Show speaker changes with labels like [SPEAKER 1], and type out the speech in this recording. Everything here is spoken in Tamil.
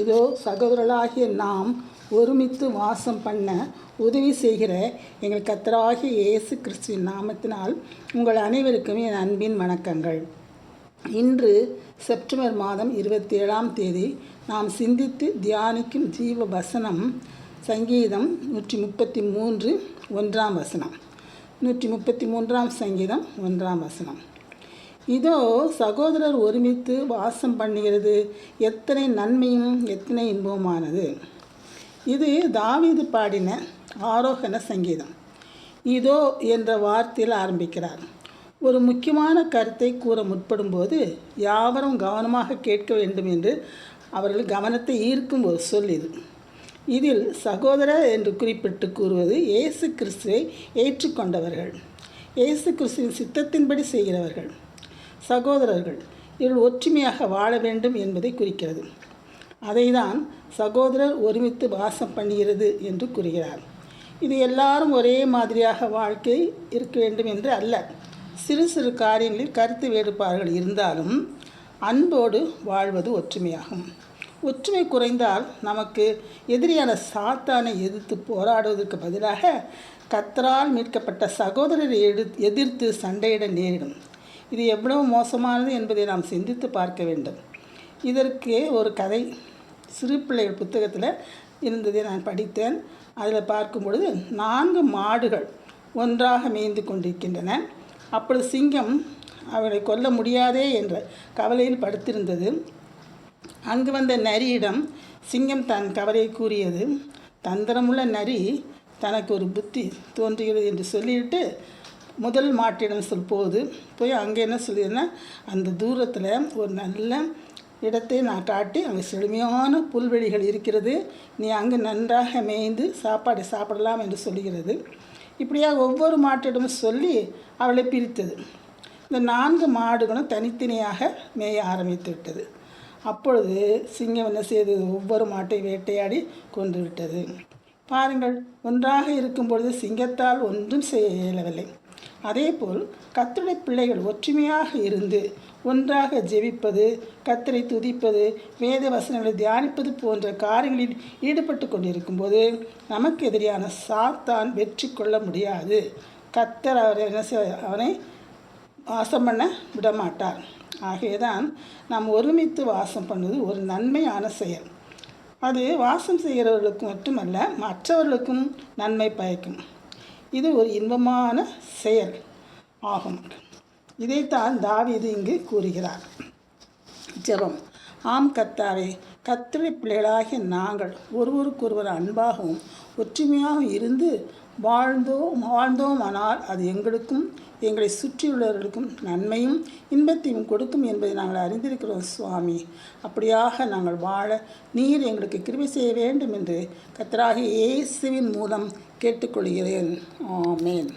[SPEAKER 1] இதோ சகோதரர்களாகிய நாம் ஒருமித்து வாசம் பண்ண உதவி செய்கிற எங்கள் கத்தராகிய இயேசு கிறிஸ்துவின் நாமத்தினால் உங்கள் அனைவருக்கும் என் அன்பின் வணக்கங்கள். இன்று செப்டம்பர் மாதம் இருபத்தி ஏழாம் தேதி நாம் சிந்தித்து தியானிக்கும் ஜீவ வசனம் சங்கீதம் நூற்றி முப்பத்தி மூன்று ஒன்றாம் வசனம். நூற்றி முப்பத்தி மூன்றாம் சங்கீதம் ஒன்றாம் வசனம். இதோ சகோதரர் ஒருமித்து வாசம் பண்ணுகிறது. எத்தனை நன்மையும் எத்தனை இன்பமானது இது தாவீது பாடின ஆரோகண சங்கீதம். இதோ என்ற வார்த்தையில் ஆரம்பிக்கிறார். ஒரு முக்கியமான கருத்தை கூற முற்படும்போது யாவரும் கவனமாக கேட்க வேண்டும் என்று அவர்கள் கவனத்தை ஈர்க்கும் ஒரு சொல் இது. இதில் சகோதரர் என்று குறிப்பிட்டு கூறுவது இயேசு கிறிஸ்துவை ஏற்றுக்கொண்டவர்கள். இயேசு கிறிஸ்துவின் சித்தத்தின்படி செய்கிறவர்கள். சகோதரர்கள் இவர்கள் ஒற்றுமையாக வாழ வேண்டும் என்பதை குறிக்கிறது. அதைதான் சகோதரர் ஒருமித்து வாசம் பண்ணுகிறது என்று கூறுகிறார். இது எல்லாரும் ஒரே மாதிரியாக வாழ்க்கை இருக்க வேண்டும் என்று அல்ல. சிறு சிறு காரியங்களில் கருத்து வேறுபாடுகள் இருந்தாலும் அன்போடு வாழ்வது ஒற்றுமையாகும். ஒற்றுமை குறைந்தால் நமக்கு எதிரியான சாத்தானை எதிர்த்து போராடுவதற்கு பதிலாக கத்தரால் மீட்கப்பட்ட சகோதரரை எடு எதிர்த்து சண்டையிட நேரிடும். இது எவ்வளவு மோசமானது என்பதை நாம் சிந்தித்து பார்க்க வேண்டும். இதற்கு ஒரு கதை சிறு பிள்ளைகள் புத்தகத்தில் இருந்ததை நான் படித்தேன். அதில் பார்க்கும் பொழுது நான்கு மாடுகள் ஒன்றாக மேய்ந்து கொண்டிருக்கின்றன. அப்பொழுது சிங்கம் அவளை கொல்ல முடியாதே என்ற கவலையில் படுத்திருந்தது. அங்கு வந்த நரியிடம் சிங்கம் தன் கவலையை கூறியது தந்திரமுள்ள நரி தனக்கு ஒரு புத்தி தோன்றுகிறது என்று சொல்லிவிட்டு முதல் மாட்டிடம் சொல் போகுது போய் அங்கே என்ன சொல்லியிருந்தேன் அந்த தூரத்தில் ஒரு நல்ல இடத்தை நான் காட்டி அங்கே செழுமையான புல்வெளிகள் இருக்கிறது. நீ அங்கு நன்றாக மேய்ந்து சாப்பாடு சாப்பிடலாம் என்று சொல்லுகிறது. இப்படியாக ஒவ்வொரு மாட்டிடமும் சொல்லி அவளை பிரித்தது. இந்த நான்கு மாடுகளும் தனித்தனியாக மேய ஆரம்பித்து விட்டது. அப்பொழுது சிங்கம் என்ன செய்தது? ஒவ்வொரு மாட்டை வேட்டையாடி கொண்டு விட்டது. பாருங்கள் ஒன்றாக இருக்கும் பொழுது சிங்கத்தால் ஒன்றும் செய்ய இயலவில்லை அதேபோல் கத்தருடைய பிள்ளைகள் ஒற்றுமையாக இருந்து ஒன்றாக ஜெபிப்பது கத்தரை துதிப்பது வேத வசனங்களை தியானிப்பது போன்ற காரியங்களில் ஈடுபட்டு கொண்டிருக்கும் போது நமக்கு எதிரியான சாத்தான் வெற்றி கொள்ள முடியாது. கத்தர் அவரை என்ன அவனை வாசம் பண்ண விடமாட்டார். ஆகவேதான் நாம் ஒருமித்து வாசம் பண்ணுவது ஒரு நன்மையான செயல். அது வாசம் செய்கிறவர்களுக்கு மட்டுமல்ல மற்றவர்களுக்கும் நன்மை பயக்கும். இது ஒரு இன்பமான செயல் ஆகும். இதைத்தான் தாவிது இங்கு கூறுகிறார். ஜெபம். ஆம் கத்தாவே கத்திரை பிள்ளைகளாகிய நாங்கள் ஒருவருக்கொருவர் அன்பாகவும் ஒற்றுமையாகவும் இருந்து வாழ்ந்தோம் வாழ்ந்தோமானால் அது எங்களுக்கும் எங்களை சுற்றியுள்ளவர்களுக்கும் நன்மையும் இன்பத்தையும் கொடுக்கும் என்பதை நாங்கள் அறிந்திருக்கிறோம் சுவாமி. அப்படியாக நாங்கள் வாழ நீர் எங்களுக்கு கிருபை செய்ய வேண்டும் என்று கத்தராக இயேசுவின் மூலம் கேட்டுக்கொள்கிறேன். ஆமேன்.